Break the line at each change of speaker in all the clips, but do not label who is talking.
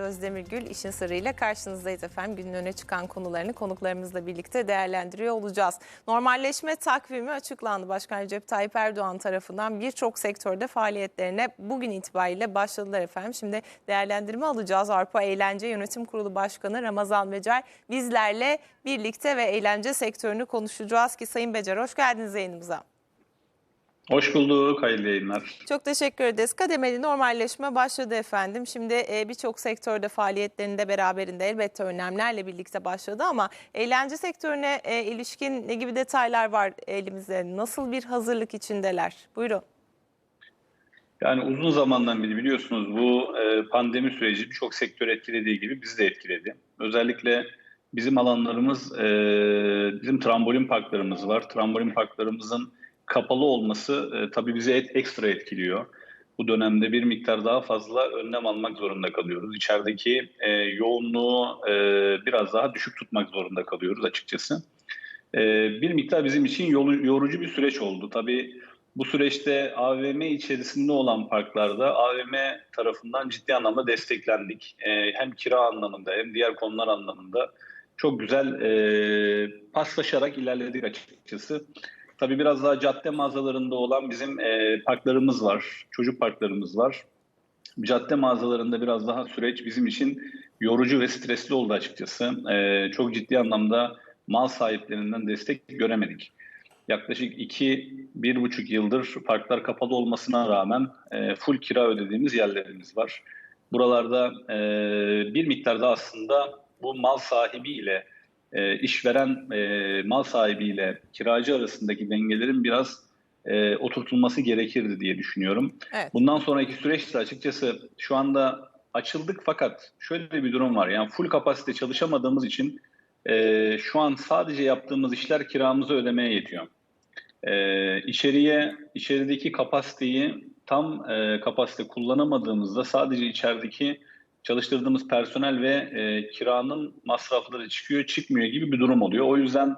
Özdemir Gül işin sırrıyla karşınızdayız efendim. Günün öne çıkan konularını konuklarımızla birlikte değerlendiriyor olacağız. Normalleşme takvimi açıklandı. Başkan Recep Tayyip Erdoğan tarafından birçok sektörde faaliyetlerine bugün itibariyle başladılar efendim. Şimdi değerlendirme alacağız. Avrupa Eğlence Yönetim Kurulu Başkanı Ramazan Becer bizlerle birlikte ve eğlence sektörünü konuşacağız ki Sayın Becer hoş geldiniz yayınımıza.
Hoş bulduk, hayırlı yayınlar.
Çok teşekkür ederiz. Kademeli normalleşme başladı efendim. Şimdi e, birçok sektörde faaliyetlerinde beraberinde elbette önlemlerle birlikte başladı ama eğlence sektörüne e, ilişkin ne gibi detaylar var elimizde? Nasıl bir hazırlık içindeler? Buyurun.
Yani uzun zamandan beri biliyorsunuz bu e, pandemi süreci birçok sektör etkilediği gibi bizi de etkiledi. Özellikle bizim alanlarımız, bizim trambolin parklarımız var. Trambolin parklarımızın kapalı olması e, tabii bizi et, ekstra etkiliyor. Bu dönemde bir miktar daha fazla önlem almak zorunda kalıyoruz. İçerideki e, yoğunluğu e, biraz daha düşük tutmak zorunda kalıyoruz açıkçası. E, bir miktar bizim için yolu, yorucu bir süreç oldu. Tabii bu süreçte AVM içerisinde olan parklarda AVM tarafından ciddi anlamda desteklendik. E, hem kira anlamında hem diğer konular anlamında çok güzel e, paslaşarak ilerledik açıkçası. Tabii biraz daha cadde mağazalarında olan bizim e, parklarımız var, çocuk parklarımız var. Cadde mağazalarında biraz daha süreç bizim için yorucu ve stresli oldu açıkçası. E, çok ciddi anlamda mal sahiplerinden destek göremedik. Yaklaşık iki, bir buçuk yıldır parklar kapalı olmasına rağmen e, full kira ödediğimiz yerlerimiz var. Buralarda e, bir miktar da aslında bu mal sahibiyle e, işveren e, mal sahibiyle kiracı arasındaki dengelerin biraz e, oturtulması gerekirdi diye düşünüyorum.
Evet.
Bundan sonraki süreçte açıkçası şu anda açıldık fakat şöyle bir durum var. Yani full kapasite çalışamadığımız için e, şu an sadece yaptığımız işler kiramızı ödemeye yetiyor. E, içeriye, içerideki kapasiteyi tam e, kapasite kullanamadığımızda sadece içerideki çalıştırdığımız personel ve e, kiranın masrafları çıkıyor çıkmıyor gibi bir durum oluyor. O yüzden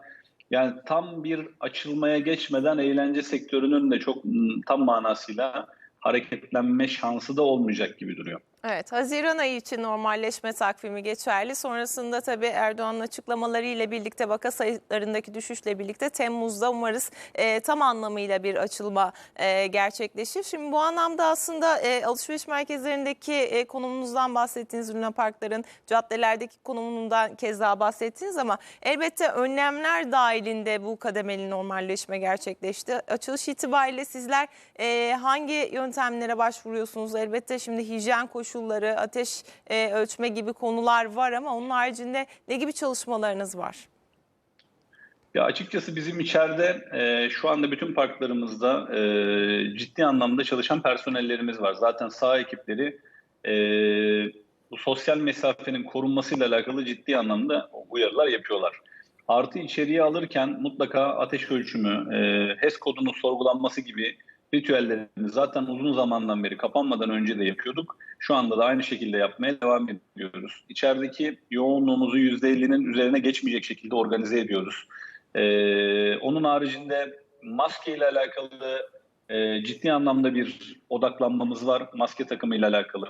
yani tam bir açılmaya geçmeden eğlence sektörünün de çok tam manasıyla hareketlenme şansı da olmayacak gibi duruyor.
Evet, Haziran ayı için normalleşme takvimi geçerli. Sonrasında tabii Erdoğan'ın açıklamaları ile birlikte vaka sayılarındaki düşüşle birlikte Temmuz'da umarız e, tam anlamıyla bir açılma e, gerçekleşir. Şimdi bu anlamda aslında e, alışveriş merkezlerindeki e, konumunuzdan bahsettiğiniz Luna Parkların caddelerdeki konumundan kez daha bahsettiniz ama elbette önlemler dahilinde bu kademeli normalleşme gerçekleşti. Açılış itibariyle sizler e, hangi yöntemlere başvuruyorsunuz? Elbette şimdi hijyen koşulları koşulları, ateş e, ölçme gibi konular var ama onun haricinde ne gibi çalışmalarınız var?
Ya açıkçası bizim içeride e, şu anda bütün parklarımızda e, ciddi anlamda çalışan personellerimiz var. Zaten sağ ekipleri e, bu sosyal mesafenin korunmasıyla alakalı ciddi anlamda uyarılar yapıyorlar. Artı içeriye alırken mutlaka ateş ölçümü, e, HES kodunun sorgulanması gibi ritüellerini zaten uzun zamandan beri kapanmadan önce de yapıyorduk. Şu anda da aynı şekilde yapmaya devam ediyoruz. İçerideki yoğunluğumuzu %50'nin üzerine geçmeyecek şekilde organize ediyoruz. Ee, onun haricinde maske ile alakalı e, ciddi anlamda bir odaklanmamız var. Maske takımı ile alakalı.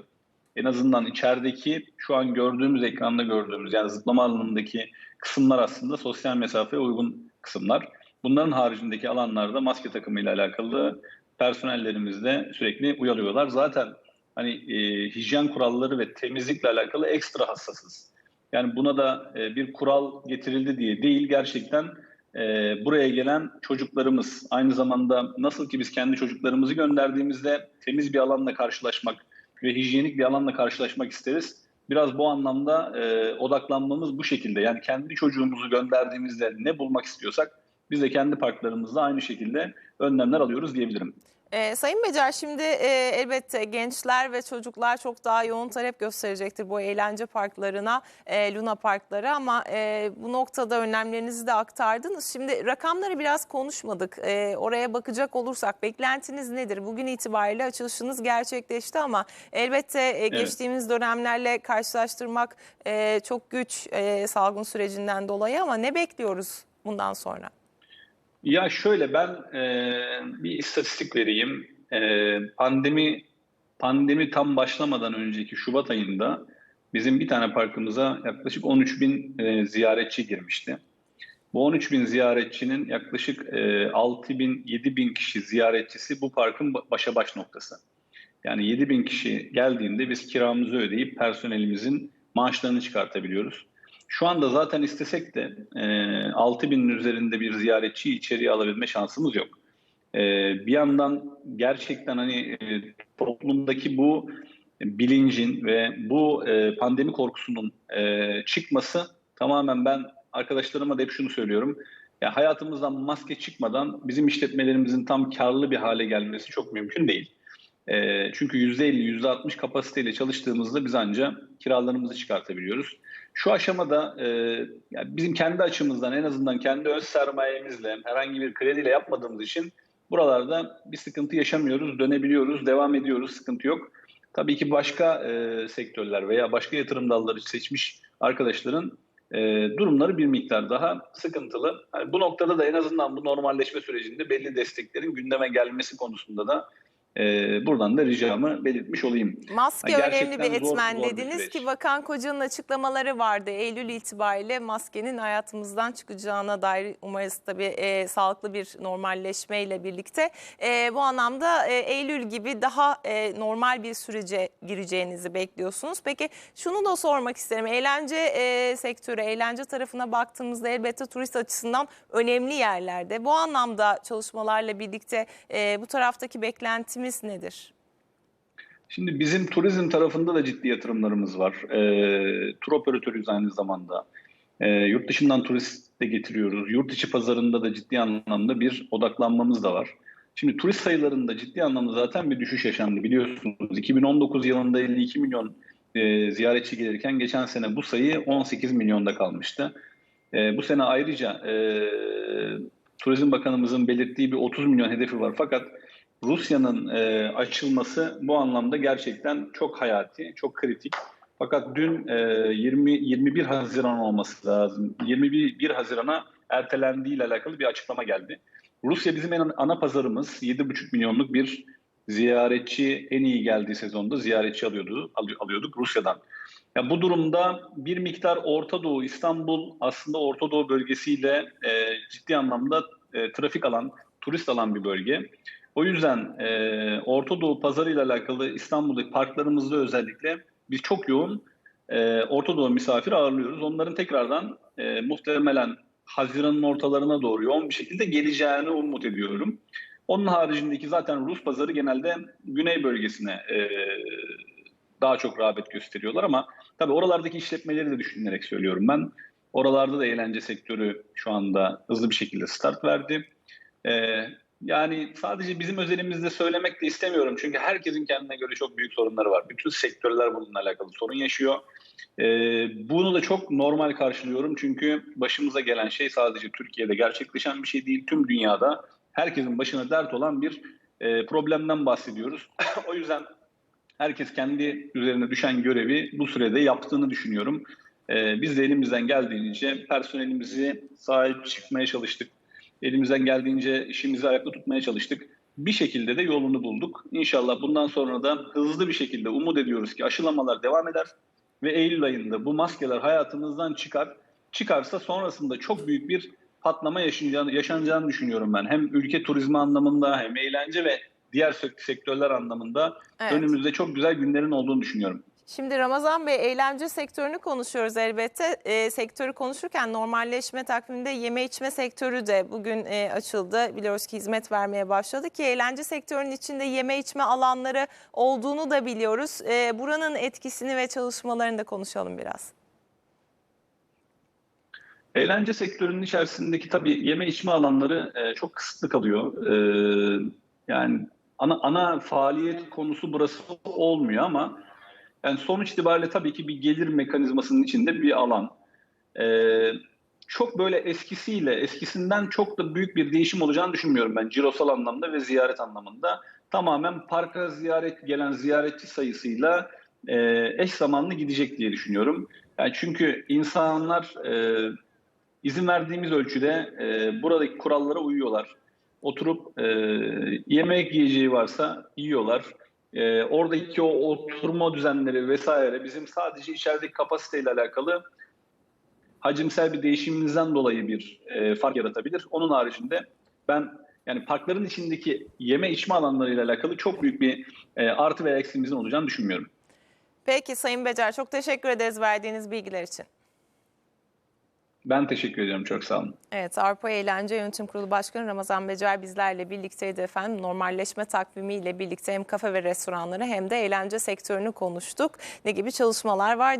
En azından içerideki şu an gördüğümüz ekranda gördüğümüz yani zıplama alanındaki kısımlar aslında sosyal mesafeye uygun kısımlar. Bunların haricindeki alanlarda maske takımı ile alakalı personellerimiz de sürekli uyarıyorlar. Zaten hani e, hijyen kuralları ve temizlikle alakalı ekstra hassasız. Yani buna da e, bir kural getirildi diye değil gerçekten e, buraya gelen çocuklarımız aynı zamanda nasıl ki biz kendi çocuklarımızı gönderdiğimizde temiz bir alanla karşılaşmak ve hijyenik bir alanla karşılaşmak isteriz. Biraz bu anlamda e, odaklanmamız bu şekilde. Yani kendi çocuğumuzu gönderdiğimizde ne bulmak istiyorsak biz de kendi parklarımızda aynı şekilde önlemler alıyoruz diyebilirim.
Ee, Sayın Becer şimdi e, elbette gençler ve çocuklar çok daha yoğun talep gösterecektir bu eğlence parklarına, e, Luna parkları ama e, bu noktada önlemlerinizi de aktardınız. Şimdi rakamları biraz konuşmadık. E, oraya bakacak olursak beklentiniz nedir? Bugün itibariyle açılışınız gerçekleşti ama elbette e, geçtiğimiz dönemlerle karşılaştırmak e, çok güç e, salgın sürecinden dolayı ama ne bekliyoruz bundan sonra?
Ya şöyle ben e, bir istatistik vereyim. E, pandemi pandemi tam başlamadan önceki Şubat ayında bizim bir tane parkımıza yaklaşık 13 bin e, ziyaretçi girmişti. Bu 13 bin ziyaretçinin yaklaşık e, 6 bin, 7 bin kişi ziyaretçisi bu parkın ba- başa baş noktası. Yani 7 bin kişi geldiğinde biz kiramızı ödeyip personelimizin maaşlarını çıkartabiliyoruz. Şu anda zaten istesek de e, 6 binin üzerinde bir ziyaretçiyi içeriye alabilme şansımız yok. E, bir yandan gerçekten hani e, toplumdaki bu bilincin ve bu e, pandemi korkusunun e, çıkması tamamen ben arkadaşlarıma da hep şunu söylüyorum. Ya hayatımızdan maske çıkmadan bizim işletmelerimizin tam karlı bir hale gelmesi çok mümkün değil. E, çünkü %50, %60 kapasiteyle çalıştığımızda biz ancak kiralarımızı çıkartabiliyoruz. Şu aşamada e, yani bizim kendi açımızdan en azından kendi öz sermayemizle herhangi bir krediyle yapmadığımız için buralarda bir sıkıntı yaşamıyoruz, dönebiliyoruz, devam ediyoruz, sıkıntı yok. Tabii ki başka e, sektörler veya başka yatırım dalları seçmiş arkadaşların e, durumları bir miktar daha sıkıntılı. Yani bu noktada da en azından bu normalleşme sürecinde belli desteklerin gündeme gelmesi konusunda da e, buradan da ricamı belirtmiş olayım.
Maske
Ha,
önemli bir
zor-
etmen
zor bir
dediniz
süreç.
ki Bakan Koca'nın açıklamaları vardı. Eylül itibariyle maskenin hayatımızdan çıkacağına dair umarız tabii e, sağlıklı bir normalleşmeyle birlikte. E, bu anlamda e, Eylül gibi daha e, normal bir sürece gireceğinizi bekliyorsunuz. Peki şunu da sormak isterim. Eğlence e, sektörü, eğlence tarafına baktığımızda elbette turist açısından önemli yerlerde. Bu anlamda çalışmalarla birlikte e, bu taraftaki beklentimiz nedir?
Şimdi bizim turizm tarafında da ciddi yatırımlarımız var. E, tur operatörüyüz aynı zamanda. E, yurt dışından turist de getiriyoruz. Yurt içi pazarında da ciddi anlamda bir odaklanmamız da var. Şimdi turist sayılarında ciddi anlamda zaten bir düşüş yaşandı biliyorsunuz. 2019 yılında 52 milyon e, ziyaretçi gelirken geçen sene bu sayı 18 milyonda kalmıştı. E, bu sene ayrıca e, Turizm Bakanımızın belirttiği bir 30 milyon hedefi var. Fakat Rusya'nın e, açılması bu anlamda gerçekten çok hayati, çok kritik. Fakat dün e, 20 21 Haziran olması lazım. 21 1 Haziran'a ertelendiği ile alakalı bir açıklama geldi. Rusya bizim en ana pazarımız. 7,5 milyonluk bir ziyaretçi en iyi geldiği sezonda ziyaretçi alıyordu, alı- alıyorduk Rusya'dan. Ya bu durumda bir miktar Orta Doğu, İstanbul aslında Orta Doğu bölgesiyle e, ciddi anlamda e, trafik alan, turist alan bir bölge. O yüzden e, Orta Doğu pazarı ile alakalı İstanbul'daki parklarımızda özellikle biz çok yoğun e, Orta Doğu misafir ağırlıyoruz. Onların tekrardan e, muhtemelen Haziran'ın ortalarına doğru yoğun bir şekilde geleceğini umut ediyorum. Onun haricindeki zaten Rus pazarı genelde güney bölgesine e, daha çok rağbet gösteriyorlar ama tabii oralardaki işletmeleri de düşünerek söylüyorum ben. Oralarda da eğlence sektörü şu anda hızlı bir şekilde start verdi. E, yani sadece bizim özelimizde söylemek de istemiyorum. Çünkü herkesin kendine göre çok büyük sorunları var. Bütün sektörler bununla alakalı sorun yaşıyor. Ee, bunu da çok normal karşılıyorum. Çünkü başımıza gelen şey sadece Türkiye'de gerçekleşen bir şey değil. Tüm dünyada herkesin başına dert olan bir e, problemden bahsediyoruz. o yüzden herkes kendi üzerine düşen görevi bu sürede yaptığını düşünüyorum. Ee, biz de elimizden geldiğince personelimizi sahip çıkmaya çalıştık. Elimizden geldiğince işimizi ayakta tutmaya çalıştık. Bir şekilde de yolunu bulduk. İnşallah bundan sonra da hızlı bir şekilde umut ediyoruz ki aşılamalar devam eder ve Eylül ayında bu maskeler hayatımızdan çıkar. Çıkarsa sonrasında çok büyük bir patlama yaşanacağını, yaşanacağını düşünüyorum ben. Hem ülke turizmi anlamında hem eğlence ve diğer sek- sektörler anlamında
Evet.
önümüzde çok güzel günlerin olduğunu düşünüyorum.
Şimdi Ramazan Bey eğlence sektörünü konuşuyoruz elbette. E, sektörü konuşurken normalleşme takviminde yeme içme sektörü de bugün e, açıldı. Biliyoruz ki hizmet vermeye başladı ki eğlence sektörünün içinde yeme içme alanları olduğunu da biliyoruz. E, buranın etkisini ve çalışmalarını da konuşalım biraz.
Eğlence sektörünün içerisindeki tabii yeme içme alanları e, çok kısıtlı kalıyor. E, yani ana ana faaliyet konusu burası olmuyor ama yani sonuç itibariyle tabii ki bir gelir mekanizmasının içinde bir alan. E, çok böyle eskisiyle, eskisinden çok da büyük bir değişim olacağını düşünmüyorum ben cirosal anlamda ve ziyaret anlamında. Tamamen parka ziyaret gelen ziyaretçi sayısıyla e, eş zamanlı gidecek diye düşünüyorum. Yani çünkü insanlar e, izin verdiğimiz ölçüde e, buradaki kurallara uyuyorlar. Oturup e, yemek yiyeceği varsa yiyorlar. E, oradaki o oturma düzenleri vesaire bizim sadece içerideki kapasiteyle alakalı hacimsel bir değişimimizden dolayı bir e, fark yaratabilir. Onun haricinde ben yani parkların içindeki yeme içme alanlarıyla alakalı çok büyük bir e, artı veya eksimizin olacağını düşünmüyorum.
Peki Sayın Becer çok teşekkür ederiz verdiğiniz bilgiler için.
Ben teşekkür ediyorum. Çok sağ olun.
Evet Avrupa Eğlence Yönetim Kurulu Başkanı Ramazan Becer bizlerle birlikteydi efendim. Normalleşme takvimiyle birlikte hem kafe ve restoranları hem de eğlence sektörünü konuştuk. Ne gibi çalışmalar var?